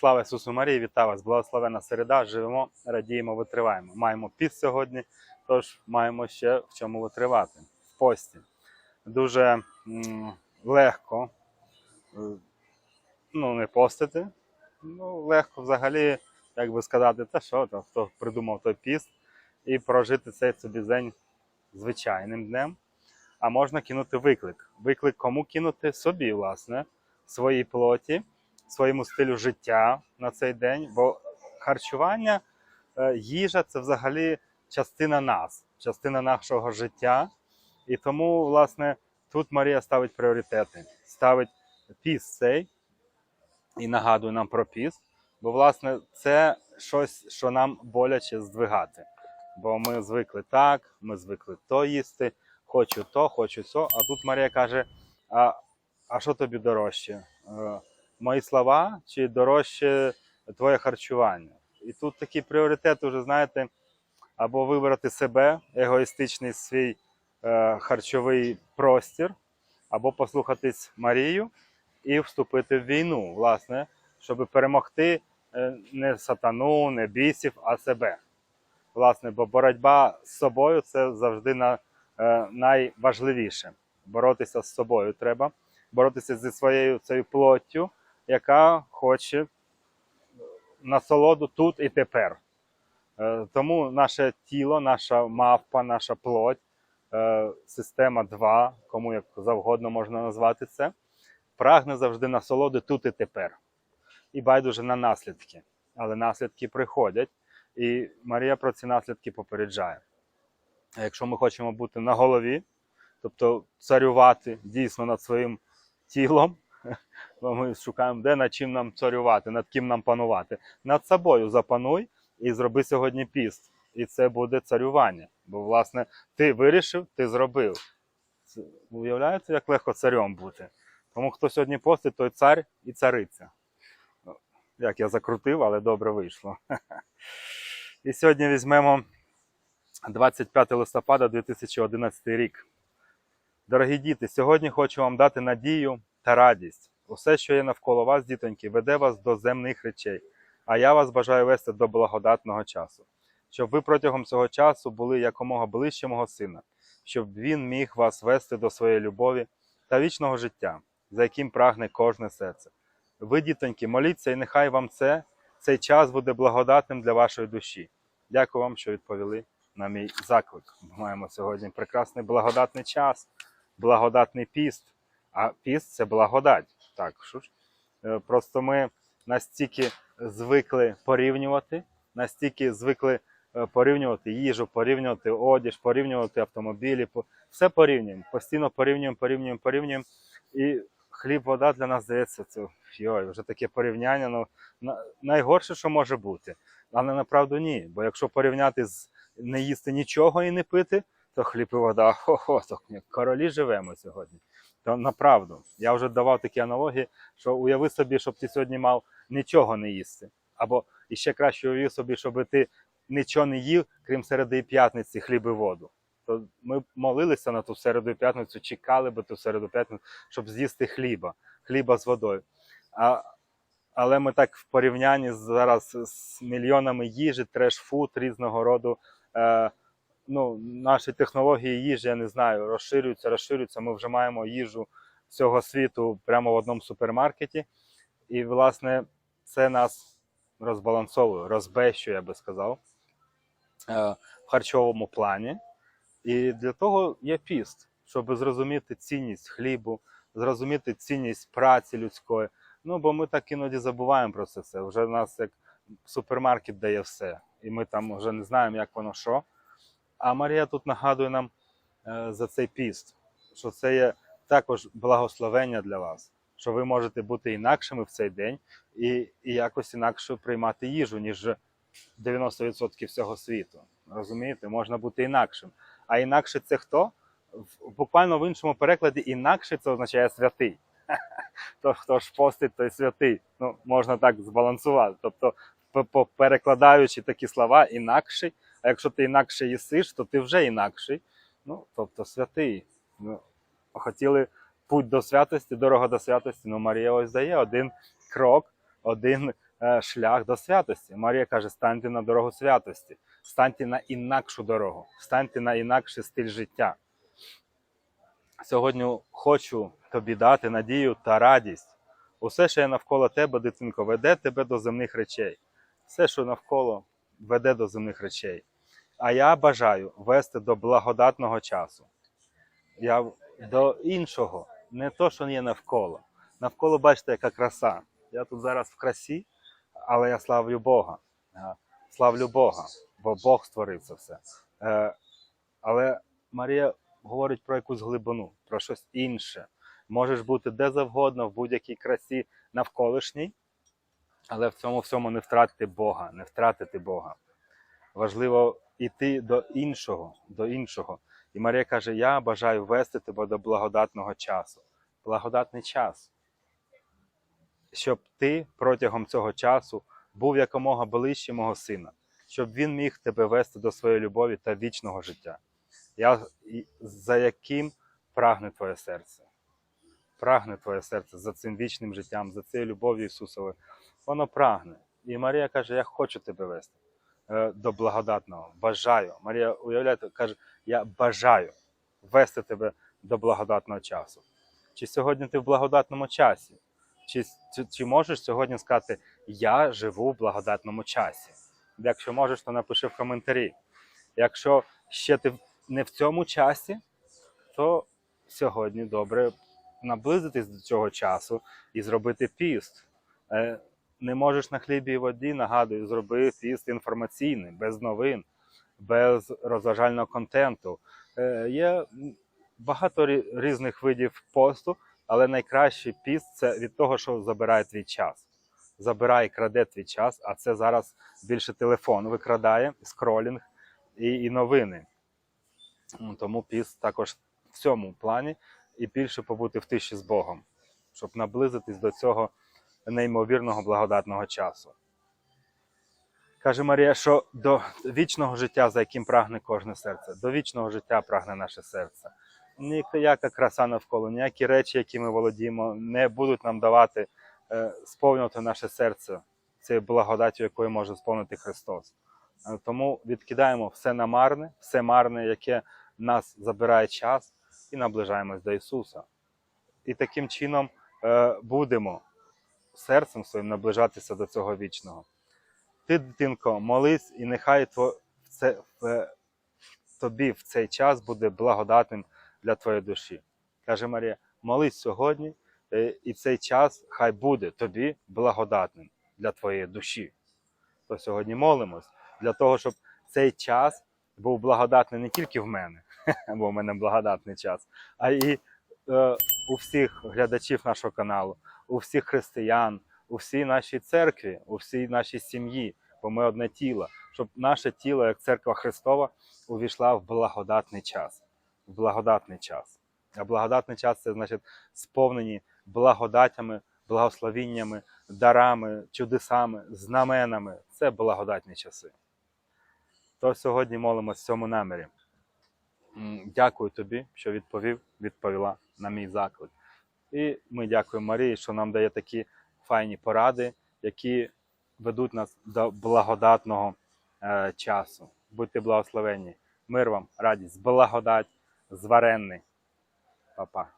Слава Ісусу Марії, вітаю вас! Благословена середа. Живемо, радіємо, витриваємо. Маємо піст сьогодні, тож маємо ще в чому витривати. В пості. Дуже легко е, ну, не постити. Ну, легко взагалі, як би сказати, та що там, хто придумав той піст, і прожити цей собі день звичайним днем. А можна кинути виклик. Виклик кому кинути? Собі, власне, своїй плоті своєму стилю життя на цей день, бо харчування, е, їжа це взагалі частина нас, частина нашого життя. І тому, власне, тут Марія ставить пріоритети, ставить піс цей і нагадує нам про піс, бо, власне, це щось, що нам боляче здвигати. Бо ми звикли так, ми звикли то їсти, хочу то, хочу то. А тут Марія каже: а, а що тобі дорожче? Мої слова чи дорожче твоє харчування. І тут такий пріоритет, уже знаєте, або вибрати себе, егоїстичний свій е, харчовий простір, або послухатись Марію і вступити в війну, власне, щоб перемогти е, не сатану, не бісів, а себе. Власне, бо боротьба з собою це завжди на, е, найважливіше. Боротися з собою треба, боротися зі своєю цією плоттю, яка хоче насолоду тут і тепер. Е, Тому наше тіло, наша мавпа, наша плоть, е, система 2, кому як завгодно можна назвати це, прагне завжди насолоди тут і тепер. І байдуже на наслідки. Але наслідки приходять, і Марія про ці наслідки попереджає. А якщо ми хочемо бути на голові, тобто царювати дійсно над своїм тілом, ми шукаємо, де над чим нам царювати, над ким нам панувати. Над собою запануй і зроби сьогодні піст. І це буде царювання. Бо, власне, ти вирішив, ти зробив. Уявляєте, як легко царем бути? Тому хто сьогодні постить, той цар і цариця. Ну, Як я закрутив, але добре вийшло. І сьогодні візьмемо 25 листопада 2011 рік. Дорогі діти, сьогодні хочу вам дати надію та радість. Усе, що є навколо вас, дітоньки, веде вас до земних речей, а я вас бажаю вести до благодатного часу, щоб ви протягом цього часу були якомога ближче мого сина, щоб він міг вас вести до своєї любові та вічного життя, за яким прагне кожне серце. Ви, дітоньки, моліться, і нехай вам це, цей час буде благодатним для вашої душі. Дякую вам, що відповіли на мій заклик. Ми маємо сьогодні прекрасний благодатний час, благодатний піст. А піст це благодать. Так, що ж? Е, Просто ми настільки звикли порівнювати, настільки звикли е, порівнювати їжу, порівнювати одяг, порівнювати автомобілі. Все порівнюємо. Постійно порівнюємо, порівнюємо, порівнюємо. І хліб, вода для нас здається, це йой, вже таке порівняння. Ну, на- найгорше, що може бути. Але направду ні. Бо якщо порівняти з не їсти нічого і не пити, то хліб і вода, хо-хо, королі живемо сьогодні. То направду, я вже давав такі аналогії, що уяви собі, щоб ти сьогодні мав нічого не їсти. Або іще краще уяви собі, щоб ти нічого не їв, крім середи і п'ятниці, хліб і воду. То ми молилися на ту середу і п'ятницю, чекали би ту середу і п'ятницю, щоб з'їсти хліба, хліба з водою. А, але ми так в порівнянні зараз з мільйонами їжі, треш-фуд різного роду. Е, ну, наші технології їжі, я не знаю, розширюються, розширюються. Ми вже маємо їжу всього світу прямо в одному супермаркеті. І, власне, це нас розбалансовує, розбещує, я би сказав, е, в харчовому плані. І для того є піст, щоб зрозуміти цінність хлібу, зрозуміти цінність праці людської. Ну, бо ми так іноді забуваємо про це все. Вже в нас як супермаркет дає все, і ми там вже не знаємо, як воно що. А Марія тут нагадує нам е, за цей піст, що це є також благословення для вас, що ви можете бути інакшими в цей день і, і якось інакше приймати їжу, ніж 90% всього світу. Розумієте, можна бути інакшим. А інакше це хто? Буквально в іншому перекладі інакше це означає святий. То хто ж постить, той святий. Ну, можна так збалансувати. Тобто, перекладаючи такі слова, інакший. А якщо ти інакше їсиш, то ти вже інакший. Ну, тобто святий. Ну, хотіли путь до святості, дорога до святості. Ну, Марія ось дає один крок, один е, шлях до святості. Марія каже: станьте на дорогу святості, станьте на інакшу дорогу, станьте на інакший стиль життя. Сьогодні хочу тобі дати надію та радість. Усе, що є навколо тебе, дитинко, веде тебе до земних речей. Все, що навколо, веде до земних речей. А я бажаю вести до благодатного часу. Я до іншого, не то, що є навколо. Навколо бачите, яка краса. Я тут зараз в красі, але я славлю Бога. Е, Славлю Бога, бо Бог створив це все. Е, Але Марія говорить про якусь глибину, про щось інше. Можеш бути де завгодно, в будь-якій красі навколишній, але в цьому всьому не втратити Бога, не втратити Бога. Важливо йти до іншого, до іншого. І Марія каже: Я бажаю вести тебе до благодатного часу. Благодатний час. Щоб ти протягом цього часу був якомога ближче мого сина, щоб він міг тебе вести до своєї любові та вічного життя. Я, за яким прагне твоє серце. Прагне твоє серце за цим вічним життям, за цією любов'ю Ісусовою. Воно прагне. І Марія каже: Я хочу тебе вести до благодатного. Бажаю. Марія, уявляєте, каже, я бажаю вести тебе до благодатного часу. Чи сьогодні ти в благодатному часі? Чи, чи, чи можеш сьогодні сказати, я живу в благодатному часі? Якщо можеш, то напиши в коментарі. Якщо ще ти не в цьому часі, то сьогодні добре наблизитись до цього часу і зробити піст. Не можеш на хлібі і воді, нагадую, зроби піст інформаційний, без новин, без розважального контенту. Е, Є багато різних видів посту, але найкращий піст це від того, що забирає твій час. Забирає, і краде твій час, а це зараз більше телефон викрадає, скролінг і, і новини. Тому піст також в цьому плані і більше побути в тиші з Богом, щоб наблизитись до цього неймовірного благодатного часу. Каже Марія, що до вічного життя, за яким прагне кожне серце, до вічного життя прагне наше серце. Ніяка краса навколо, ніякі речі, які ми володіємо, не будуть нам давати е, сповнювати наше серце цією благодаттю, якою може сповнити Христос. Е, Тому відкидаємо все намарне, все марне, яке нас забирає час, і наближаємось до Ісуса. І таким чином е, будемо серцем своїм наближатися до цього вічного. Ти, дитинко, молись, і нехай тво, це, в, тобі в цей час буде благодатним для твоєї душі. Каже Марія, молись сьогодні, е, і цей час хай буде тобі благодатним для твоєї душі. То сьогодні молимось для того, щоб цей час був благодатний не тільки в мене, бо в мене благодатний час, а і е, у всіх глядачів нашого каналу, у всіх християн, у всій нашій церкві, у всій нашій сім'ї, бо ми одне тіло, щоб наше тіло, як церква Христова, увійшла в благодатний час. В благодатний час. А благодатний час це значить сповнені благодатями, благословіннями, дарами, чудесами, знаменами. Це благодатні часи. То сьогодні молимося в цьому намірі. Дякую тобі, що відповів, відповіла на мій заклик. І ми дякуємо Марії, що нам дає такі файні поради, які ведуть нас до благодатного е, часу. Будьте благословенні. Мир вам, радість, благодать, зваренний. Па-па.